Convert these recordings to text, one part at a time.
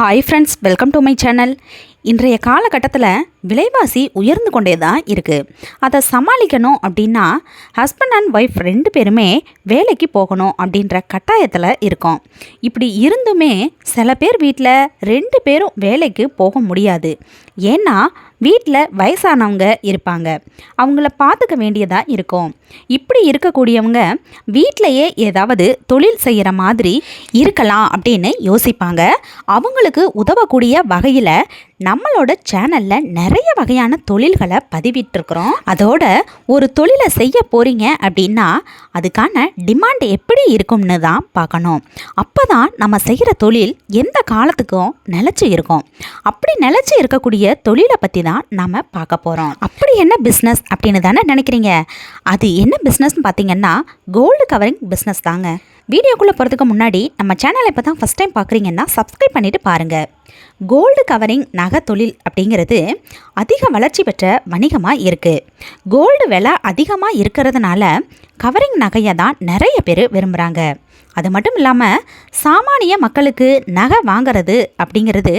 Hi friends welcome to my channel இன்றைய காலகட்டத்தில் விலைவாசி உயர்ந்து கொண்டே தான் இருக்குது அதை சமாளிக்கணும் அப்படின்னா ஹஸ்பண்ட் அண்ட் ஒய்ஃப் ரெண்டு பேருமே வேலைக்கு போகணும் அப்படின்ற கட்டாயத்தில் இருக்கோம். இப்படி இருந்துமே சில பேர் வீட்டில் ரெண்டு பேரும் வேலைக்கு போக முடியாது. ஏன்னா வீட்டில் வயசானவங்க இருப்பாங்க. அவங்கள பார்த்துக்க வேண்டியதாக இருக்கும். இப்படி இருக்கக்கூடியவங்க வீட்டிலையே ஏதாவது தொழில் செய்கிற மாதிரி இருக்கலாம் அப்படின்னு யோசிப்பாங்க. அவங்களுக்கு உதவக்கூடிய வகையில் நம்மளோட சேனலில் நிறைய வகையான தொழில்களை பதிவிட்டிருக்கிறோம். அதோட ஒரு தொழிலை செய்ய போகிறீங்க அப்படின்னா அதுக்கான டிமாண்ட் எப்படி இருக்கும்னு தான் பார்க்கணும். அப்போ தான் நம்ம செய்கிற தொழில் எந்த காலத்துக்கும் நிலச்சி இருக்கும். அப்படி நிலச்சி இருக்கக்கூடிய தொழிலை பற்றி தான் நம்ம பார்க்க போகிறோம் அப்படி என்ன பிஸ்னஸ் அப்படின்னு தானே நினைக்கிறீங்க? அது என்ன பிஸ்னஸ்னு பார்த்தீங்கன்னா கோல்டு கவரிங் பிஸ்னஸ் தாங்க. வீடியோக்குள்ளே போகிறதுக்கு முன்னாடி நம்ம சேனலை இப்போ தான் ஃபஸ்ட் டைம் பார்க்குறீங்கன்னா சப்ஸ்கிரைப் பண்ணிவிட்டு பாருங்கள் கோல்டு கவரிங் நகை தொழில் அப்படிங்கிறது அதிக வளர்ச்சி பெற்ற வணிகமாக இருக்குது கோல்டு விலை அதிகமாக இருக்கிறதுனால கவரிங் நகையை தான் நிறைய பேர் விரும்புகிறாங்க அது மட்டும் இல்லாமல் சாமானிய மக்களுக்கு நகை வாங்குறது அப்படிங்கிறது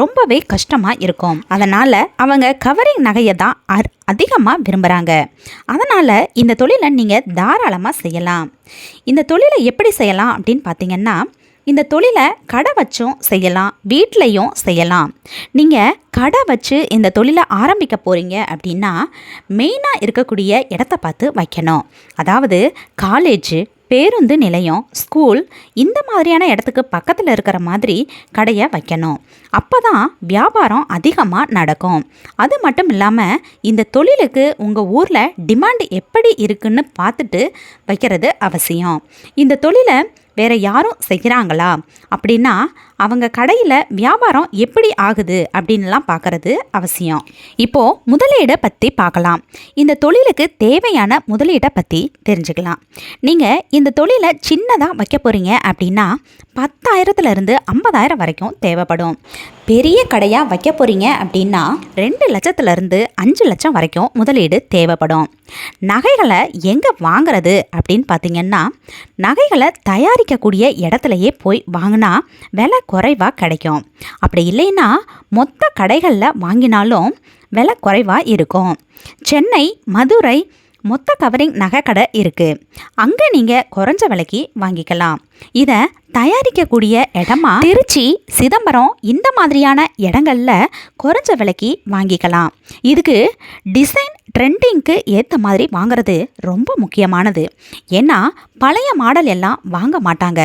ரொம்பவே கஷ்டமாக இருக்கும். அதனால் அவங்க கவரிங் நகையை தான் அதிகமாக விரும்புகிறாங்க அதனால் இந்த தொழிலை நீங்கள் தாராளமாக செய்யலாம். இந்த தொழிலை எப்படி செய்யலாம் அப்படின்னு பார்த்தீங்கன்னா இந்த தொழிலை கடை வச்சும் செய்யலாம் வீட்லேயும் செய்யலாம். நீங்கள் கடை வச்சு இந்த தொழிலை ஆரம்பிக்க போகிறீங்க அப்படின்னா மெயினாக இருக்கக்கூடிய இடத்த பார்த்து வைக்கணும். அதாவது காலேஜு பேருந்து நிலையம் ஸ்கூல் இந்த மாதிரியான இடத்துக்கு பக்கத்தில் இருக்கிற மாதிரி கடையை வைக்கணும். அப்போ தான் வியாபாரம் அதிகமாக நடக்கும். அது மட்டும் இல்லாமல் இந்த தொழிலுக்கு உங்கள் ஊரில் டிமாண்ட் எப்படி இருக்குன்னு பார்த்துட்டு வைக்கிறது அவசியம். இந்த தொழிலை வேற யாரும் செய்கிறாங்களா அப்படின்னா அவங்க கடையில் வியாபாரம் எப்படி ஆகுது அப்படின்லாம் பார்க்குறது அவசியம். இப்போது முதலீடை பற்றி பார்க்கலாம் இந்த தொழிலுக்கு தேவையான முதலீடை பற்றி தெரிஞ்சுக்கலாம். நீங்கள் இந்த தொழிலை சின்னதாக வைக்க போகிறீங்க அப்படின்னா பத்தாயிரத்துலேருந்து ஐம்பதாயிரம் வரைக்கும் தேவைப்படும். பெரிய கடையாக வைக்க போகிறீங்க அப்படின்னா ரெண்டு லட்சத்துலேருந்து அஞ்சு லட்சம் வரைக்கும் முதலீடு தேவைப்படும். நகைகளை எங்கே வாங்குறது அப்படின்னு பார்த்தீங்கன்னா நகைகளை தயாரிக்கக்கூடிய இடத்துலையே போய் வாங்கினா விலை குறைவாக கிடைக்கும். அப்படி இல்லைன்னா மொத்த கடைகளில் வாங்கினாலும் விலை குறைவாக இருக்கும். சென்னை மதுரை மொத்த கவரிங் நகை கடை இருக்குது அங்கே நீங்கள் குறைஞ்ச விலைக்கு வாங்கிக்கலாம். இதை தயாரிக்கக்கூடிய இடமா? திருச்சி சிதம்பரம் இந்த மாதிரியான இடங்களில் குறைஞ்ச விலைக்கு வாங்கிக்கலாம். இதுக்கு டிசைன் ட்ரெண்டிங்க்கு ஏற்ற மாதிரி வாங்குறது ரொம்ப முக்கியமானது. ஏன்னா பழைய மாடல் எல்லாம் வாங்க மாட்டாங்க.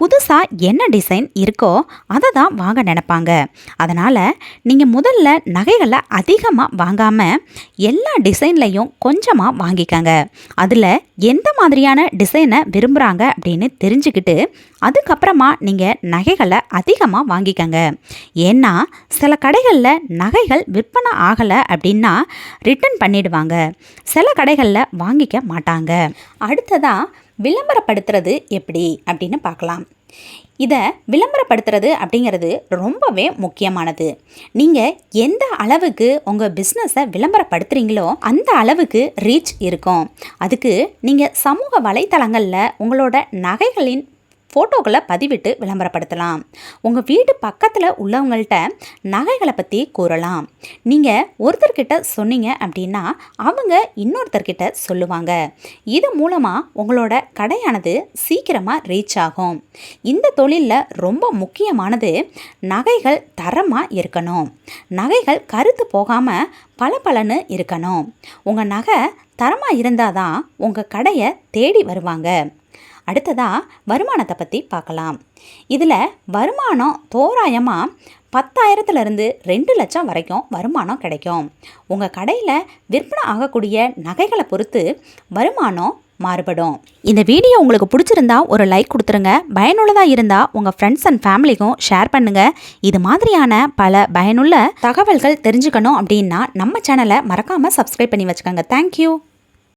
புதுசாக என்ன டிசைன் இருக்கோ அதை தான் வாங்க நினப்பாங்க. அதனால் நீங்கள் முதல்ல நகைகளை அதிகமாக வாங்காமல் எல்லா டிசைன்லையும் கொஞ்சமாக வாங்கிக்கங்க. அதில் எந்த மாதிரியான டிசைனை விரும்புகிறாங்க அப்படின்னு தெரிஞ்சுக்கிட்டு அதுக்கப்புறமா நீங்கள் நகைகளை அதிகமாக வாங்கிக்கங்க. ஏன்னா சில கடைகளில் நகைகள் விற்பனை ஆகலை அப்படின்னா ரிட்டன் பண்ணிடுவாங்க. சில கடைகளில் வாங்கிக்க மாட்டாங்க. அடுத்ததாக விளம்பரப்படுத்துறது எப்படி அப்படின்னு பார்க்கலாம். இதை விளம்பரப்படுத்துறது அப்படிங்கிறது ரொம்பவே முக்கியமானது. நீங்கள் எந்த அளவுக்கு உங்கள் பிஸ்னஸை விளம்பரப்படுத்துகிறீங்களோ அந்த அளவுக்கு ரீச் இருக்கும். அதுக்கு நீங்கள் சமூக வலைத்தளங்களில் உங்களோட நகைகளின் ஃபோட்டோக்களை பதிவிட்டு விளம்பரப்படுத்தலாம். உங்கள் வீட்டு பக்கத்தில் உள்ளவங்கள்ட்ட நகைகளை பற்றி கூறலாம். நீங்கள் ஒருத்தர்கிட்ட சொன்னீங்க அப்படின்னா அவங்க இன்னொருத்தர்கிட்ட சொல்லுவாங்க. இது மூலமாக உங்களோட கடையானது சீக்கிரமாக ரீச் ஆகும். இந்த தொழிலில் ரொம்ப முக்கியமானது நகைகள் தரமாக இருக்கணும். நகைகள் கருத்து போகாமல் பல பலன்னு இருக்கணும். உங்கள் நகை தரமாக இருந்தால் தான் உங்கள் கடையை தேடி வருவாங்க. அடுத்ததாக வருமானத்தை பற்றி பார்க்கலாம். இதில் வருமானம் தோராயமாக பத்தாயிரத்துலேருந்து ரெண்டு லட்சம் வரைக்கும் வருமானம் கிடைக்கும். உங்கள் கடையில் விற்பனை ஆகக்கூடிய நகைகளை பொறுத்து வருமானம் மாறுபடும். இந்த வீடியோ உங்களுக்கு பிடிச்சிருந்தா ஒரு லைக் கொடுத்துருங்க. பயனுள்ளதாக இருந்தால் உங்கள் ஃப்ரெண்ட்ஸ் அண்ட் ஃபேமிலிக்கும் ஷேர் பண்ணுங்கள் இது மாதிரியான பல பயனுள்ள தகவல்கள் தெரிஞ்சுக்கணும் அப்படின்னா நம்ம சேனலை மறக்காமல் சப்ஸ்கிரைப் பண்ணி வச்சுக்கோங்க. தேங்க்யூ